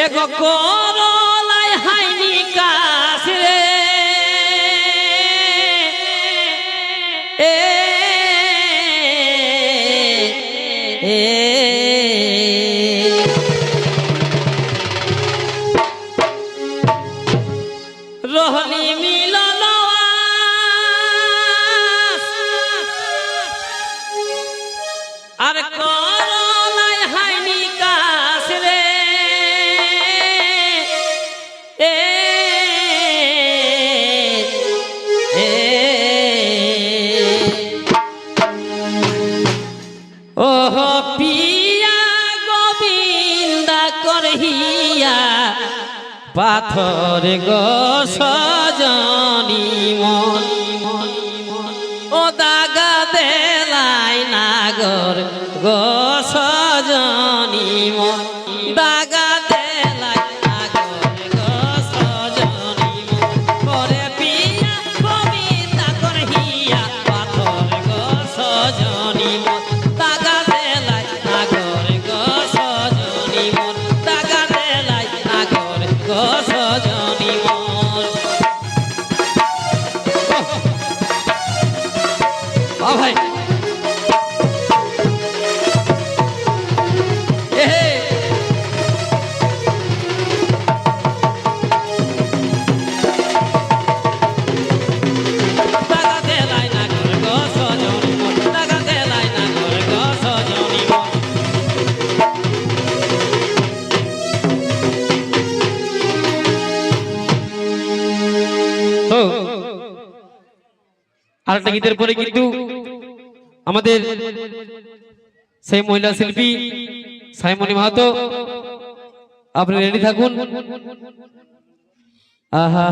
এগো করলাই হাইনি কাশ রে। এ রহনি মিলন আর করলাই ওহ পিয়া গোবিন্দা করহিয়া পাথর গো মন। ও দাগা দেলাই নাগর গো সজনি মন। ভাই এ হে। টাকা দেলাই না ঘর গো সজনি মন টাকা দেলাই না ঘর গো সজনি মন তো আরেকটা গীতের পরে কিন্তু আমাদের সেই মহিলা শিল্পী সাইমনি মাহাতো, আপনি রেডি থাকুন। আহা